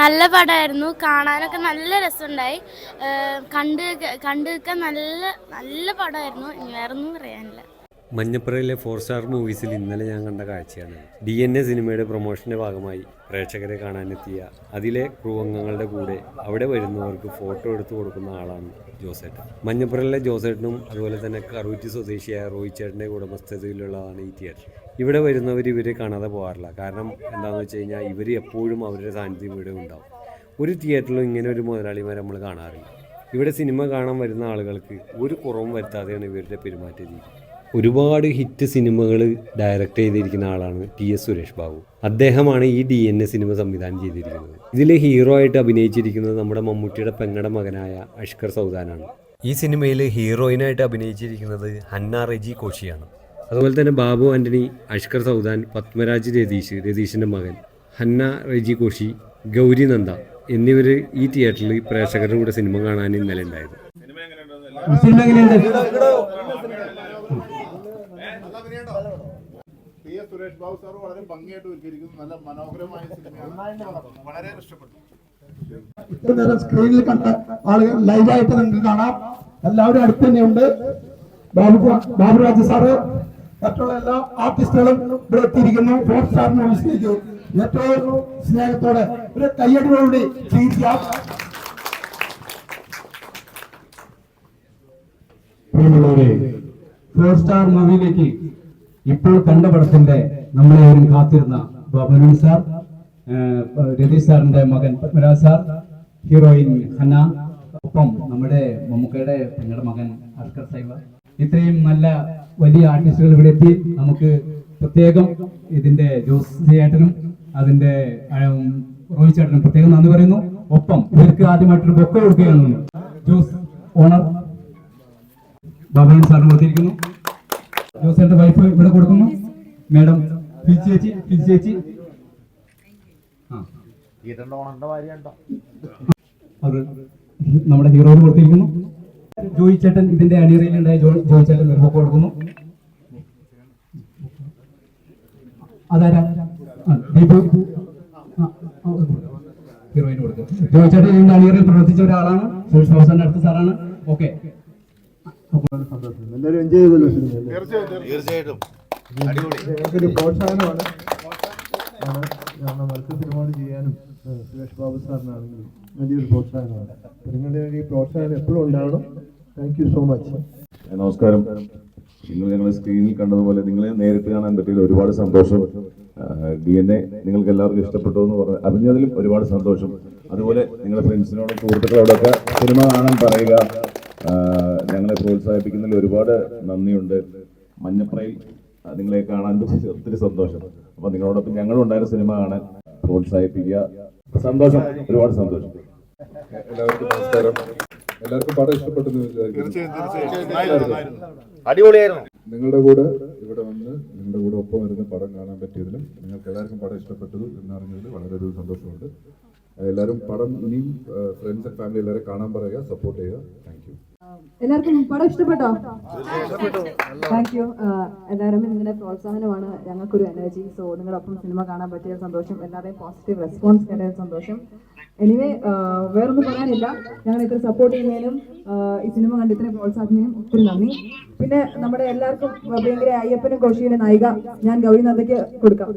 നല്ല പടമായിരുന്നു. കാണാനൊക്കെ നല്ല രസമുണ്ടായി. കണ്ട് കണ്ടു നല്ല നല്ല പടമായിരുന്നു. ഇനി വേറൊന്നും പറയാനില്ല. മഞ്ഞപ്പുറയിലെ ഫോർ സ്റ്റാർ മൂവീസിൽ ഇന്നലെ ഞാൻ കണ്ട കാഴ്ചയാണ്. ഡി എൻ എ സിനിമയുടെ പ്രൊമോഷന്റെ ഭാഗമായി പ്രേക്ഷകരെ കാണാനെത്തിയ അതിലെ ക്രൂ അംഗങ്ങളുടെ കൂടെ അവിടെ വരുന്നവർക്ക് ഫോട്ടോ എടുത്തു കൊടുക്കുന്ന ആളാണ് ജോസേട്ടൻ. മഞ്ഞപ്പുറയിലെ ജോസേട്ടനും അതുപോലെ തന്നെ കറൂറ്റി സ്വദേശിയായ റോയി ചേട്ടന്റെ ഉടമസ്ഥതയിലുള്ളതാണ് ഈ തിയേറ്റർ ഇവിടെ വരുന്നവർ ഇവരെ കാണാതെ പോകാറില്ല. കാരണം എന്താണെന്ന് വെച്ച് കഴിഞ്ഞാൽ ഇവർ എപ്പോഴും അവരുടെ സാന്നിധ്യം ഇവിടെ ഉണ്ടാവും. ഒരു തിയേറ്ററിലും ഇങ്ങനെ ഒരു മുതലാളിമാരെ നമ്മൾ കാണാറില്ല. ഇവിടെ സിനിമ കാണാൻ വരുന്ന ആളുകൾക്ക് ഒരു കുറവും വരുത്താതെയാണ് ഇവരുടെ പെരുമാറ്റ രീതി. ഒരുപാട് ഹിറ്റ് സിനിമകൾ ഡയറക്റ്റ് ചെയ്തിരിക്കുന്ന ആളാണ് ടി എസ് സുരേഷ് ബാബു. അദ്ദേഹമാണ് ഈ ഡി എൻ എ സിനിമ സംവിധാനം ചെയ്തിരിക്കുന്നത്. ഇതിലെ ഹീറോ ആയിട്ട് അഭിനയിച്ചിരിക്കുന്നത് നമ്മുടെ മമ്മൂട്ടിയുടെ പെങ്ങടെ മകനായ അഷ്കർ സൗദാനാണ്. ഈ സിനിമയിൽ ഹീറോയിനായിട്ട് അഭിനയിച്ചിരിക്കുന്നത് ഹന്ന റെജി കോശിയാണ്. അതുപോലെ തന്നെ ബാബു ആന്റണി അഷ്കർ സൗദാൻ പത്മരാജ് രതീഷ് രതീഷിന്റെ മകൻ ഹന്ന റെജി കോശി ഗൗരി നന്ദ എന്നിവർ ഈ തിയേറ്ററിൽ പ്രേക്ഷകരുടെ കൂടെ സിനിമ കാണാൻ ഇന്നലെ ഉണ്ടായത്. എസ് സുരേഷ് ബാബു സാർ വളരെ ഭംഗിയായിട്ട് ഒരുക്കിയിരിക്കുന്നു. നല്ല മനോഹരമായ സിനിമയാണ്. വളരെ ഇഷ്ടപ്പെട്ടു. ഇത്ര നേരം സ്ക്രീനിൽ കണ്ട ആളുകൾ ലൈവായിട്ട് നിങ്ങൾക്ക് കാണാം. എല്ലാവരും അടുത്ത് തന്നെയുണ്ട്. ബാബു ബാബുരാജ് സാറ് മറ്റുള്ള എല്ലാ ആർട്ടിസ്റ്റുകളും ഇവിടെ എത്തിയിരിക്കുന്നു. ഫോർ സ്റ്റാർ മൂവീസിലേക്ക് ഏറ്റവും സ്നേഹത്തോടെ ഒരു കയ്യടിയോടുകൂടി സ്വീകരിക്കാം. ഫോർ സ്റ്റാർ മൂവിയിലേക്ക് ഇപ്പോൾ കണ്ട പടത്തിന്റെ നമ്മളെയും കാത്തിരുന്ന ബാബുനൻ സാർ രതീഷ് സാറിന്റെ മകൻ പത്മരാജ് സാർ ഹീറോയിൻ ഹന ഒപ്പം നമ്മുടെ മമ്മൂക്കയുടെ പെങ്ങളുടെ മകൻ അർക്കർ സൈവ ഇത്രയും നല്ല വലിയ ആർട്ടിസ്റ്റുകൾ ഇവിടെ എത്തി. നമുക്ക് പ്രത്യേകം ഇതിന്റെ ജോസ് ചേട്ടനും അതിന്റെ റോഹിത് ചേട്ടനും പ്രത്യേകം നന്ദി പറയുന്നു. ഒപ്പം ഇവർക്ക് ആദ്യമായിട്ടൊരു ബൊക്ക കൊടുക്കുകയാണ് ജോസ് ഓണർ. ബാബുനൻ സാറിന് കൊടുത്തിരിക്കുന്നു ജോസേന്റെ വൈഫ് ഇവിടെ കൊടുക്കുന്നു. മാഡം ഫിജി ചേച്ചി ഫിജി ചേച്ചി. അത് നമ്മുടെ ഹീറോയിന് കൊടുത്തിരിക്കുന്നു. ജോയി ചേട്ടൻ ഇതിന്റെ അണിയറയിലുണ്ടായ ജോ ജോയി ചേട്ടൻ നിർവഹം കൊടുക്കുന്നു. അതാരാ? ദീപു ഹീറോയിന് കൊടുക്കും ജോയി ചേട്ടൻ ഇതിന്റെ അണിയറയിൽ പ്രവർത്തിച്ച ഒരാളാണ്. സുരേഷ് ഹൗസന്റെ അടുത്ത സാറാണ്. ഓക്കെ. എല്ലാവരും എൻജോയ് ചെയ്തല്ലോ തീർച്ചയായിട്ടും. ഞങ്ങൾക്കൊരു പ്രോത്സാഹനമാണ് മത്സ്യ സിനിമകൾ ചെയ്യാനും സുരേഷ് ബാബു സാറിനാണെങ്കിലും വലിയൊരു പ്രോത്സാഹനമാണ്. നിങ്ങളുടെ ഈ പ്രോത്സാഹനം എപ്പോഴും ഉണ്ടാവണം. താങ്ക് യു സോ മച്ച് നമസ്കാരം. നിങ്ങൾ ഞങ്ങളെ സ്ക്രീനിൽ കണ്ടതുപോലെ നിങ്ങളെ നേരിട്ട് കാണാൻ പറ്റിയതിൽ ഒരുപാട് സന്തോഷം. ഡി എൻ എ നിങ്ങൾക്ക് എല്ലാവർക്കും ഇഷ്ടപ്പെട്ടു എന്ന് പറഞ്ഞ് അറിഞ്ഞതിലും ഒരുപാട് സന്തോഷം. അതുപോലെ നിങ്ങളുടെ ഫ്രണ്ട്സിനോടും സുഹൃത്തുക്കളോടൊക്കെ സിനിമ കാണാൻ പറയുക. ഞങ്ങളെ പ്രോത്സാഹിപ്പിക്കുന്നതിൽ ഒരുപാട് നന്ദിയുണ്ട്. മഞ്ഞപ്രയിൽ ആ, നിങ്ങളെ കാണാൻ ഒത്തിരി സന്തോഷം. അപ്പൊ നിങ്ങളോടൊപ്പം ഞങ്ങളും ഉണ്ടായിരുന്ന സിനിമ കാണാൻ പ്രോത്സാഹിപ്പിക്കുക. സന്തോഷം ഒരുപാട് സന്തോഷം. എല്ലാവർക്കും നമസ്കാരം. എല്ലാവർക്കും പടം ഇഷ്ടപ്പെട്ടെന്ന് വിചാരിക്കുന്നു. നിങ്ങളുടെ കൂടെ ഇവിടെ വന്ന് നിങ്ങളുടെ കൂടെ ഒപ്പം വരുന്ന പടം കാണാൻ പറ്റിയതിലും നിങ്ങൾക്ക് എല്ലാവർക്കും പടം ഇഷ്ടപ്പെട്ടത് എന്നറിഞ്ഞതിൽ വളരെയധികം സന്തോഷമുണ്ട്. എല്ലാവരും പടം ഇനിയും ഫ്രണ്ട്സ് ആൻഡ് ഫാമിലി എല്ലാവരും കാണാൻ പറയുക സപ്പോർട്ട് ചെയ്യുക. എല്ലാവർക്കും പടം ഇഷ്ടപ്പെട്ടോ? താങ്ക് യു എല്ലാവരും നിങ്ങളുടെ പ്രോത്സാഹനമാണ്. ഞങ്ങൾക്കൊരു എനർജി സോ നിങ്ങളുടെ ഒപ്പം സിനിമ കാണാൻ പറ്റിയ സന്തോഷം എല്ലാവരുടെയും പോസിറ്റീവ് റെസ്പോൺസ് കിട്ടിയ സന്തോഷം. എനിവേ വേറൊന്നും പറയാനില്ല. ഞങ്ങൾ ഇത്ര സപ്പോർട്ട് ചെയ്യുന്നതിനും ഈ സിനിമ കണ്ട് ഇത്രയും പ്രോത്സാഹിക്കുന്നതിനും ഒത്തിരി നന്ദി. പിന്നെ നമ്മുടെ എല്ലാവർക്കും ഭയങ്കര അയ്യപ്പനും കോശിയിലെ നായിക ഞാൻ ഗൗരി നന്ദയ്ക്ക് കൊടുക്കാം.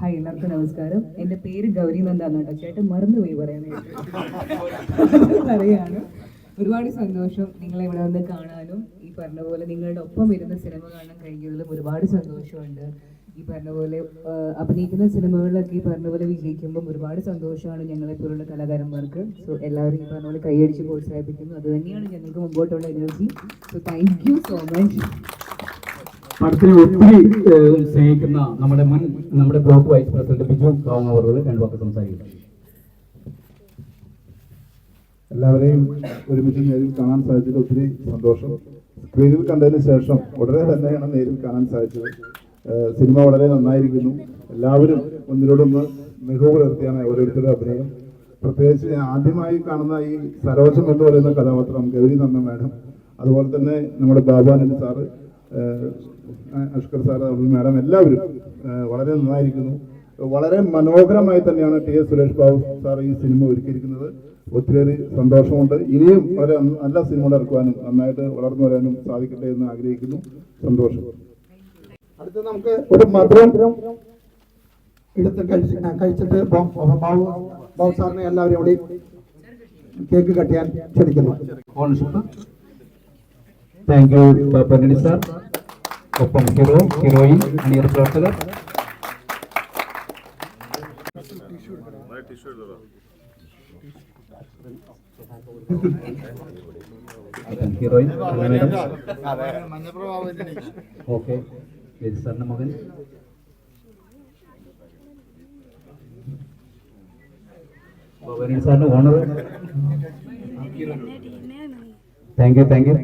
ഹായ് എല്ലാവർക്കും നമസ്കാരം. എന്റെ പേര് ഗൗരി നന്ദാന്ന് കേട്ടോ ചേട്ടൻ മറന്നുപോയി പറയാനായിട്ട് പറയാണ്. ഒരുപാട് സന്തോഷം നിങ്ങളെ ഇവിടെ വന്ന് കാണാനും ഈ പറഞ്ഞ പോലെ നിങ്ങളുടെ ഒപ്പം ഇരുന്ന് സിനിമ കാണാൻ കഴിഞ്ഞതിലും ഒരുപാട് സന്തോഷമുണ്ട്. ഈ പറഞ്ഞ പോലെ അഭിനയിക്കുന്ന സിനിമകളിലൊക്കെ ഈ പറഞ്ഞ പോലെ വിജയിക്കുമ്പം ഒരുപാട് സന്തോഷമാണ് ഞങ്ങളെ പോലുള്ള കലാകാരന്മാർക്ക്. സോ എല്ലാവരും ഈ പറഞ്ഞ പോലെ കൈയടിച്ച് പ്രോത്സാഹിപ്പിക്കുന്നു. അത് തന്നെയാണ് ഞങ്ങൾക്ക് മുമ്പോട്ടുള്ള energy so thank you so much പടത്തിനെ ഒത്തിരി സ്നേഹിക്കുന്ന നമ്മുടെ മുൻ നമ്മുടെ block vice president Biju Kavanga അവരോട് രണ്ടു വാക്ക് സംസാരിക്കുന്നു എല്ലാവരെയും ഒരുമിച്ച് നേരിൽ കാണാൻ സാധിച്ചത് ഒത്തിരി സന്തോഷം. സ്ക്രീനിൽ കണ്ടതിന് ശേഷം ഉടനെ തന്നെയാണ് നേരിൽ കാണാൻ സാധിച്ചത്. സിനിമ വളരെ നന്നായിരിക്കുന്നു. എല്ലാവരും ഒന്നിനോടൊന്ന് മികവ് പുലർത്തിയാണ് ഓരോരുത്തരുടെ അഭിനയം. പ്രത്യേകിച്ച് ആദ്യമായി കാണുന്ന ഈ സരോജം എന്ന് പറയുന്ന കഥാപാത്രം ഗൗരി നന്ദ മാഡം. അതുപോലെ തന്നെ നമ്മുടെ Babanand sir Ashkar sir madam എല്ലാവരും വളരെ നന്നായിരിക്കുന്നു. വളരെ മനോഹരമായി തന്നെയാണ് T S Suresh Babu sir ഈ സിനിമ ഒരുക്കിയിരിക്കുന്നത്. ഒത്തിരി സന്തോഷമുണ്ട്. ഇനിയും വളരെ നല്ല സിനിമകൾ ഇറക്കുവാനും നന്നായിട്ട് വളർന്നു വരാനും സാധിക്കട്ടെ എന്ന് ആഗ്രഹിക്കുന്നു. സന്തോഷം. അടുത്ത് നമുക്ക് ഒരു മധുരം എടുത്ത് കഴിച്ച് കഴിച്ചിട്ട് ബാബു ബാബു സാറിനെ എല്ലാവരും കൂടി കേക്ക് കട്ടിയാൻ ക്ഷണിക്കുന്നു. താങ്ക് യു പന്നി സാർ ഒപ്പം ഹീറോ ഹീറോയിൻ അണിയർ പ്രവർത്തകർ. ഹീറോയിൻ മാഡം ഓക്കെ സാറിന്റെ മകൻ. സാറിന്റെ owner. Thank you thank you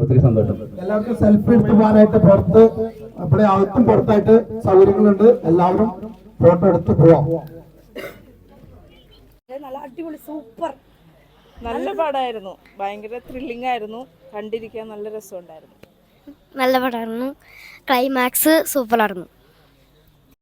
ഒത്തിരി സന്തോഷം. എല്ലാവർക്കും സെൽഫി എടുത്ത് പോകാനായിട്ട് പുറത്ത് ഇവിടെ അകത്തും പുറത്തായിട്ട് സൗകര്യങ്ങളുണ്ട്. എല്ലാവരും ഫോട്ടോ എടുത്ത് പോവാം. നല്ല അടിപൊളി സൂപ്പർ നല്ല പടമായിരുന്നു ഭയങ്കര ത്രില്ലിംഗ് ആയിരുന്നു. കണ്ടിരിക്കാൻ നല്ല രസമുണ്ടായിരുന്നു. നല്ല പടമായിരുന്നു ക്ലൈമാക്സ് സൂപ്പറായിരുന്നു